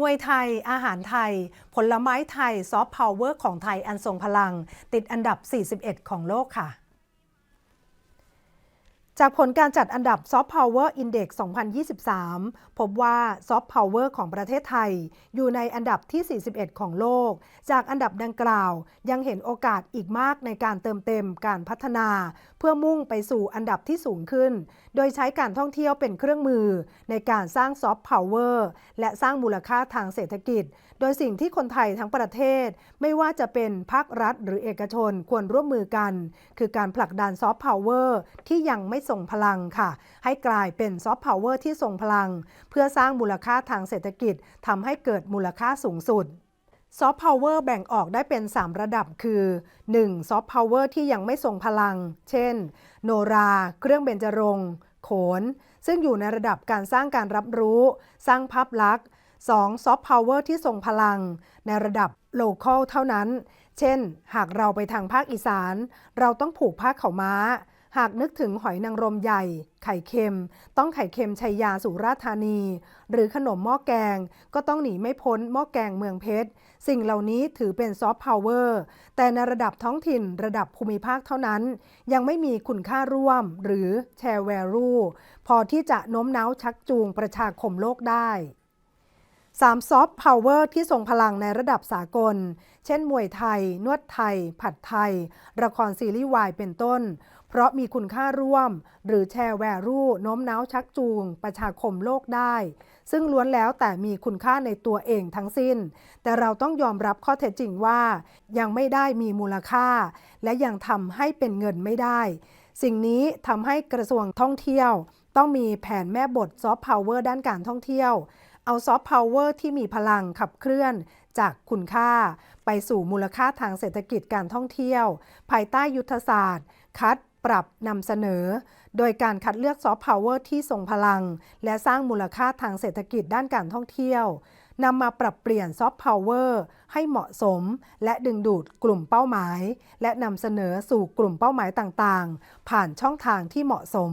มวยไทย อาหารไทย ผลไม้ไทย ซอฟต์พาวเวอร์ของไทยอันทรงพลัง ติดอันดับ 41 ของโลกค่ะ จากผลการจัดอันดับ Soft Power Index 2023 พบว่า Soft Power ของประเทศไทย อยู่ในอันดับที่ 41 ของโลก จากอันดับดังกล่าว ยังเห็นโอกาสอีกมากในการเติมเต็มการพัฒนา เพื่อมุ่งไปสู่อันดับที่สูงขึ้น โดยใช้การท่องเที่ยวเป็นเครื่องมือ ในการสร้าง Soft Power และสร้างมูลค่าทางเศรษฐกิจ โดยสิ่งที่คนไทยทั้งประเทศ ไม่ว่าจะเป็นภาครัฐ หรือเอกชนควรร่วมมือกัน คือการผลักดันซอฟต์พาวเวอร์ที่ยังไม่ส่งพลังค่ะ ให้กลายเป็นซอฟต์พาวเวอร์ที่ทรงพลัง เพื่อสร้างมูลค่าทางเศรษฐกิจทำให้เกิดมูลค่าสูงสุดซอฟต์พาวเวอร์แบ่งออกได้เป็น 3 ระดับคือ 1. ซอฟต์พาวเวอร์ที่ยังไม่ทรงพลัง เช่น โนรา เครื่องเบญจรงค์โขน ซึ่งอยู่ในระดับการสร้างการรับรู้ สร้างภาพลักษณ์ 2. ซอฟต์พาวเวอร์ที่ทรงพลัง ในระดับโลคอลเท่านั้น เช่น หากเราไปทางภาคอีสาน เราต้องผูกผ้าเข่าม้า หากนึกถึงหอยนางรมใหญ่ ไข่เค็ม ต้องไข่เค็มชัยยาสุราธานี หรือขนมหม้อแกง ก็ต้องหนีไม่พ้นหม้อแกงเมืองเพชร สิ่งเหล่านี้ถือเป็นซอฟต์พาวเวอร์ แต่ในระดับท้องถิ่นระดับภูมิภาคเท่านั้น ยังไม่มีคุณค่าร่วมหรือแชร์แวลูพอที่จะโน้มน้าวชักจูงประชาคมโลกได้ 3. ซอฟต์พาวเวอร์ที่ทรงพลังในระดับสากล เช่นมวยไทย นวดไทย ผัดไทย ละครซีรีส์วายเป็นต้น เพราะมีคุณค่าร่วม หรือแชร์แวรูโน้มน้าวชักจูง ประชาคมโลกได้ ซึ่งล้วนแล้วแต่มีคุณค่าในตัวเองทั้งสิ้น แต่เราต้องยอมรับข้อเท็จจริงว่า ยังไม่ได้มีมูลค่า และยังทำให้เป็นเงินไม่ได้ สิ่งนี้ทำให้กระทรวงท่องเที่ยว ต้องมีแผนแม่บทซอฟต์พาวเวอร์ด้านการท่องเที่ยว เอาซอฟต์พาวเวอร์ที่มีพลังขับเคลื่อนจากคุณค่า ไปสู่มูลค่าทางเศรษฐกิจการท่องเที่ยว ภายใต้ยุทธศาสตร์ คัดปรับนำเสนอ โดยการคัดเลือกซอฟต์พาวเวอร์ที่ทรงพลัง และสร้างมูลค่าทางเศรษฐกิจด้านการท่องเที่ยวนำมาปรับเปลี่ยนซอฟต์พาวเวอร์ให้เหมาะสม และดึงดูดกลุ่มเป้าหมาย และนำเสนอสู่กลุ่มเป้าหมายต่างๆ ผ่านช่องทางที่เหมาะสม